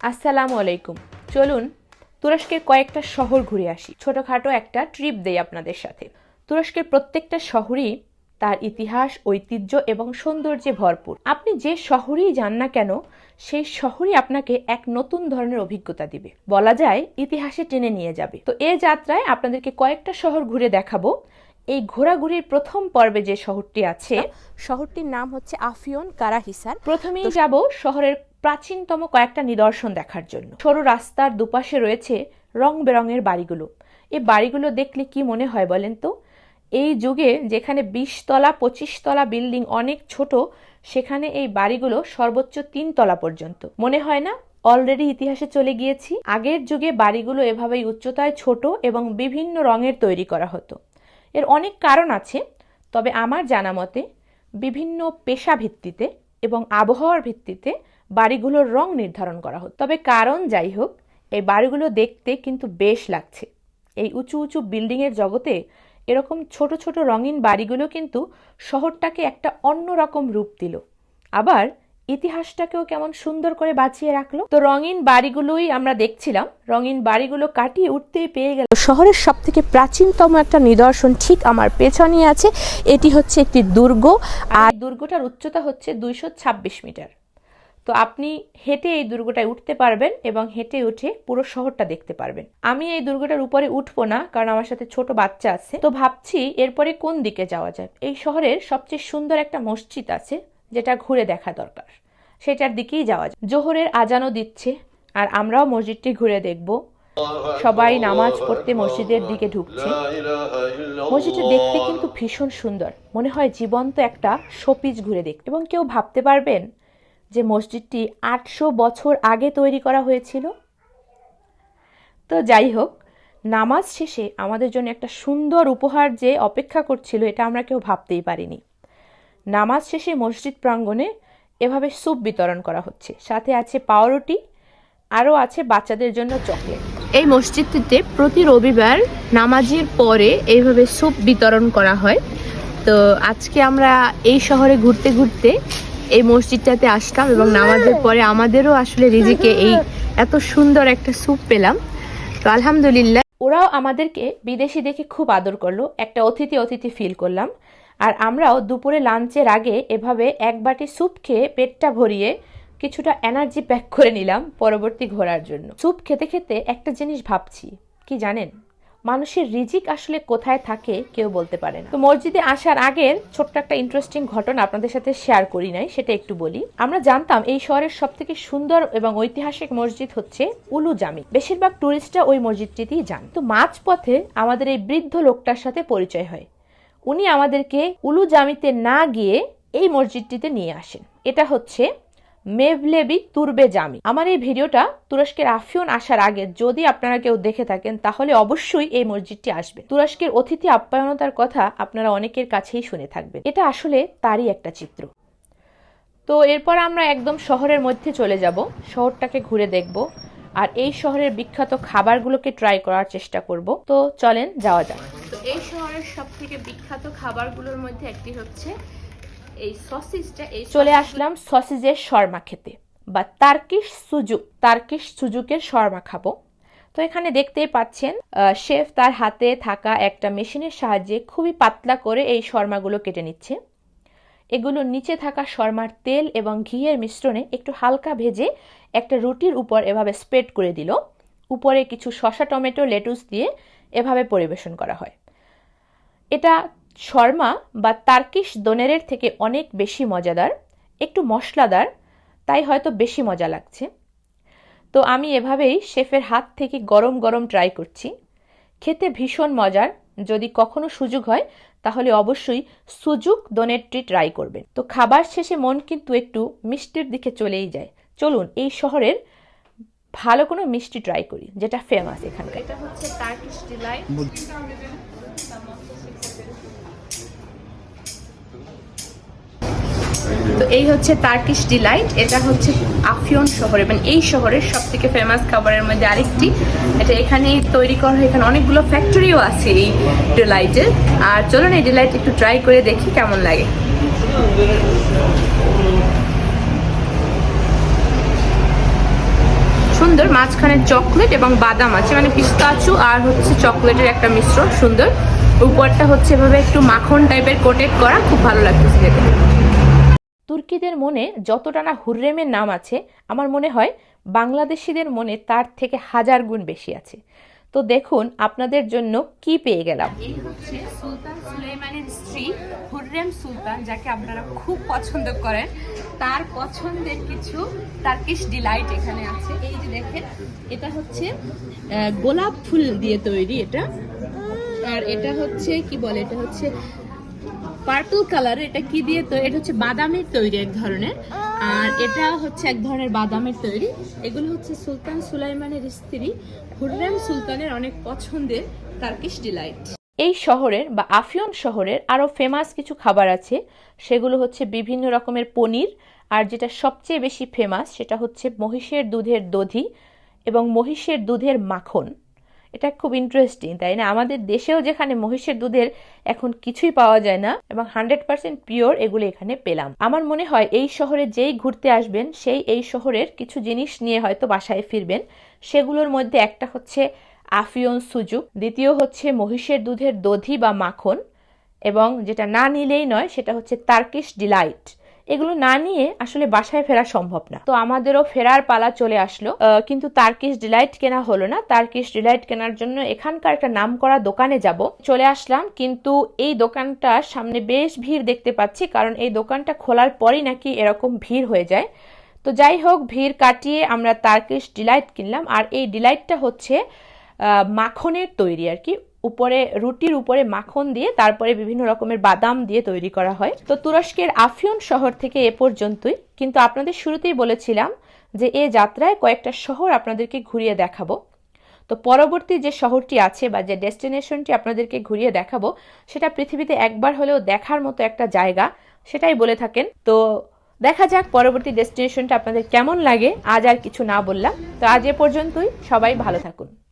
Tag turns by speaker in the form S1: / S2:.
S1: আসসালামু আলাইকুম। চলুন তুরস্কের কয়েকটা শহর ঘুরে আসি। ছোটোখাটো একটা ট্রিপ দেই আপনাদের সাথে। তুরস্কের প্রত্যেকটা শহরই তার ইতিহাস ঐতিহ্য এবং সৌন্দর্যে ভরপুর। আপনি যে শহরেই যান না কেন সেই শহরই আপনাকে এক নতুন ধরনের অভিজ্ঞতা দিবে। বলা যায় ইতিহাসে টেনে নিয়ে যাবে। তো এই যাত্রায় আপনাদেরকে কয়েকটা শহর ঘুরে দেখাবো। এই ঘোরাঘুরির প্রথম পর্বে যে শহরটি আছে
S2: শহরটির নাম হচ্ছে আফিয়ন কারাহিসার
S1: প্রথমেই যাব শহরের প্রাচীনতম কয়েকটা নিদর্শন দেখার জন্য। সরু রাস্তার দুপাশে রয়েছে রং বেরঙের বাড়িগুলো। এই বাড়িগুলো দেখলে কি মনে হয় বলেন তো? এই যুগে যেখানে বিশতলা পঁচিশতলা বিল্ডিং অনেক ছোট, সেখানে এই বাড়িগুলো সর্বোচ্চ তিন তলা পর্যন্ত। মনে হয় না? অলরেডি ইতিহাসে চলে গিয়েছি। আগের যুগে বাড়িগুলো এভাবেই উচ্চতায় ছোট এবং বিভিন্ন রঙের তৈরি করা হতো। এর অনেক কারণ আছে, তবে আমার জানা মতে, বিভিন্ন পেশা ভিত্তিতে এবং আবহাওয়ার ভিত্তিতে বাড়িগুলোর রং নির্ধারণ করা হতো তবে কারণ যাই হোক, এই বাড়িগুলো দেখতে কিন্তু বেশ লাগছে। এই উঁচু উঁচু বিল্ডিংয়ের জগতে এরকম ছোট ছোট রঙিন বাড়িগুলো কিন্তু শহরটাকে একটা অন্যরকম রূপ দিল। আবার ইতিহাসটাকেও কেমন সুন্দর করে বাঁচিয়ে রাখল। তো রঙিন বাড়িগুলোই আমরা দেখছিলাম। রঙিন বাড়িগুলো কাটিয়ে উঠতেই পেয়ে গেল।
S2: শহরের সব থেকে প্রাচীনতম একটা নিদর্শন ঠিক আমার পেছনে আছে। এটি হচ্ছে একটি দুর্গ।
S1: আর দুর্গটার উচ্চতা হচ্ছে দুইশো ছাব্বিশ মিটার। তো আপনি হেঁটে এই দুর্গটায় উঠতে পারবেন এবং হেঁটে উঠে পুরো শহরটা দেখতে পারবেন। আমি এই দুর্গটার উপরে উঠবো না, কারণ আমার সাথে ছোট বাচ্চা আছে। তো ভাবছি এরপরে কোন দিকে যাওয়া যায়? এই শহরের সবচেয়ে সুন্দর একটা মসজিদ আছে, যেটা ঘুরে দেখা দরকার। সেটার দিকেই যাওয়া যায়। জোহরের আজানও দিচ্ছে, আর আমরাও মসজিদটি ঘুরে দেখব। সবাই নামাজ পড়তে মসজিদের দিকে ঢুকছে। মসজিদটি দেখতে কিন্তু ভীষণ সুন্দর। মনে হয় জীবন্ত একটা শোপিস ঘুরে দেখতে। এবং কেউ ভাবতে পারবেন যে মসজিদটি আটশো বছর আগে তৈরি করা হয়েছিল। তো যাই হোক, নামাজ শেষে আমাদের জন্য একটা সুন্দর উপহার যে অপেক্ষা করছিল, এটা আমরা কেউ ভাবতেই পারিনি। নামাজ শেষে মসজিদ প্রাঙ্গণে এভাবে স্যুপ বিতরণ করা হচ্ছে। সাথে আছে পাউরুটি আরও আছে বাচ্চাদের জন্য চকলেট।
S2: এই মসজিদটিতে প্রতি রবিবার নামাজের পরে এইভাবে স্যুপ বিতরণ করা হয়। তো আজকে আমরা এই শহরে ঘুরতে ঘুরতে এই মসজিদটাতে আসলাম এবং নামাজের পরে আমাদেরও আসলে রিজিকে এই এত সুন্দর একটা স্যুপ পেলাম। তো আলহামদুলিল্লাহ।
S1: ওরাও আমাদেরকে বিদেশি দেখে খুব আদর করল, একটা অতিথি অতিথি ফিল করলাম। আর আমরাও দুপুরে লাঞ্চের আগে এভাবে এক বাটি স্যুপ খেয়ে পেটটা ভরিয়ে কিছুটা এনার্জি প্যাক করে নিলাম পরবর্তী ঘোরার জন্য। স্যুপ খেতে খেতে একটা জিনিস ভাবছি, কি জানেন? মানুষের রিজিক আসলে কোথায় থাকে কেউ বলতে পারে না। তো মসজিদে আসার আগের ছোট্ট একটা ইন্টারেস্টিং ঘটনা আপনাদের সাথে শেয়ার করি নাই, সেটা একটু বলি। আমরা জানতাম এই শহরের সব থেকে সুন্দর এবং ঐতিহাসিক মসজিদ হচ্ছে উলু জামি। বেশিরভাগ টুরিস্টরা ওই মসজিদটিতেই যান। তো মাঝপথে আমাদের এই বৃদ্ধ লোকটার সাথে পরিচয় হয়। উনি আমাদেরকে উলু জামিতে না গিয়ে এই মসজিদটিতে নিয়ে আসেন। এটা হচ্ছে মেভলেবি তুরবে জামি। আমার এই ভিডিওটা তুরস্কের আফিয়ন আসার আগে যদি আপনারা কেউ দেখে থাকেন, তাহলে অবশ্যই এই মসজিদটি আসবে। তুরস্কের অতিথি আপ্যায়নতার কথা আপনারা অনেকের কাছেই শুনে থাকবেন। এটা আসলে তারই একটা চিত্র। তো এরপর আমরা একদম শহরের মধ্যে চলে যাব। শহরটাকে ঘুরে দেখব আর এই শহরের বিখ্যাত খাবারগুলোকে ট্রাই করার চেষ্টা করব। তো চলেন যাওয়া যাক।
S2: তো এই শহরের সব থেকে বিখ্যাত খাবারগুলোর মধ্যে একটি হচ্ছে এই সসিসটা এই
S1: চলে আসলাম সসেজের শর্মা খেতে। বা তার্কিশ সুজুক তার্কিশ সুজুকের শর্মা খাব। তো এখানে দেখতেই পাচ্ছেন শেফ তার হাতে থাকা একটা মেশিনের সাহায্যে খুবই পাতলা করে এই শর্মাগুলো কেটে নিচ্ছে। এগুলো নিচে থাকা শর্মার তেল এবং ঘিয়ের মিশ্রণে একটু হালকা ভেজে একটা রুটির উপর এভাবে স্প্রেড করে দিল। উপরে কিছু শসা, টমেটো, লেটুস দিয়ে এভাবে পরিবেশন করা হয়। এটা শর্মা বা তার্কিশ দোনেরের থেকে অনেক বেশি মজাদার একটু মশলাদার তাই হয়তো বেশি মজা লাগছে। তো আমি এভাবেই শেফের হাত থেকে গরম গরম ট্রাই করছি। খেতে ভীষণ মজার যদি কখনো সুযোগ হয় তাহলে অবশ্যই সুযোগ দোনেরটি ট্রাই করবেন। তো খাবার শেষে মন কিন্তু একটু মিষ্টির দিকে চলেই যায়। চলুন এই শহরের ভালো কোনো মিষ্টি ট্রাই করি যেটা ফেমাস এখানকার।
S2: এটা হচ্ছে টার্কিশ ডিলাইট। এই হচ্ছে টার্কিশ ডিলাইট এটা হচ্ছে আফিয়ন শহর মানে এই শহরের সব থেকে ফেমাস খাবারের মধ্যে আরেকটি। এটা এখানে তৈরি করা হয়, এখানে অনেকগুলো ফ্যাক্টরিও আছে এই ডিলাইটের আর চলুন এই ডিলাইট একটু ট্রাই করে দেখি কেমন লাগে। সুন্দর, মাঝখানে চকলেট এবং বাদাম আছে মানে পিস্তাচু আর হচ্ছে চকলেটের একটা মিশ্রণ, সুন্দর। উপরটা হচ্ছে এভাবে একটু মাখন টাইপের কোটেড করা, খুব ভালো লাগতেছে দেখে
S1: তুর্কিদের মনে যতটা না হুররেমের নাম আছে, আমার মনে হয় বাংলাদেশিদের মনে তার থেকে হাজার গুণ বেশি আছে। তো দেখুন আপনাদের জন্য কি পেয়ে গেলাম।
S2: এই হচ্ছে সুলতান সুলেমানের স্ত্রী হুররেম সুলতান, যাকে আপনারা খুব পছন্দ করেন। তার পছন্দের কিছু তার টার্কিশ ডিলাইট এখানে আছে। এই যে দেখেন, এটা হচ্ছে গোলাপ ফুল দিয়ে তৈরি এটা। আর এটা হচ্ছে, কি বলে, এটা হচ্ছে পার্পল কালার, এটা কি দিয়ে তৈরি এটা হচ্ছে বাদামের তৈরি এক ধরনের। আর এটা হচ্ছে এক ধরনের বাদামের তৈরি। এগুলো হচ্ছে সুলতান সুলাইমানের স্ত্রী হুররেম সুলতানের অনেক পছন্দের টার্কিশ ডিলাইট
S1: এই শহরের বা আফিয়ন শহরের আরও ফেমাস কিছু খাবার আছে। সেগুলো হচ্ছে বিভিন্ন রকমের পনির। আর যেটা সবচেয়ে বেশি ফেমাস সেটা হচ্ছে মহিষের দুধের দধি এবং মহিষের দুধের মাখন। এটা খুব ইন্টারেস্টিং তাই না? আমাদের দেশেও যেখানে মহিষের দুধের এখন কিছুই পাওয়া যায় না, এবং হান্ড্রেড পার্সেন্ট পিওর এগুলো এখানে পেলাম। আমার মনে হয় এই শহরে যেই ঘুরতে আসবেন, সেই এই শহরের কিছু জিনিস নিয়ে হয়তো বাসায় ফিরবেন। সেগুলোর মধ্যে একটা হচ্ছে আফিয়ন সুজুক দ্বিতীয় হচ্ছে মহিষের দুধের দধি বা মাখন, এবং যেটা না নিলেই নয়, সেটা হচ্ছে তার্কিশ ডিলাইট এগুলো না নিয়ে আসলে বাসায় ফেরা সম্ভব না। তো আমাদেরও ফেরার পালা চলে আসলো। কিন্তু তার্কিশ ডিলাইট কেনা হলো না। তার্কিশ ডিলাইট কেনার জন্য এখানকার একটা নাম করা দোকানে যাব। চলে আসলাম, কিন্তু এই দোকানটার সামনে বেশ ভিড় দেখতে পাচ্ছি, কারণ এই দোকানটা খোলার পরই নাকি এরকম ভিড় হয়ে যায়। তো যাই হোক, ভিড় কাটিয়ে আমরা তার্কিশ ডিলাইট কিনলাম। আর এই ডিলাইটটা হচ্ছে মাখনের তৈরি আর কি। উপরে, রুটির উপরে মাখন দিয়ে, তারপরে বিভিন্ন রকমের বাদাম দিয়ে তৈরি করা হয়। তো তুরস্কের আফিয়ন শহর থেকে এ পর্যন্তই। কিন্তু আপনাদের শুরুতেই বলেছিলাম যে এ যাত্রায় কয়েকটা শহর আপনাদেরকে ঘুরিয়ে দেখাবো। তো পরবর্তী যে শহরটি আছে বা যে ডেস্টিনেশনটি আপনাদেরকে ঘুরিয়ে দেখাবো, সেটা পৃথিবীতে একবার হলেও দেখার মতো একটা জায়গা, সেটাই বলে থাকেন। তো দেখা যাক পরবর্তী ডেস্টিনেশনটা আপনাদের কেমন লাগে। আজ আর কিছু না বললাম। তো আজ এ পর্যন্তই। সবাই ভালো থাকুন।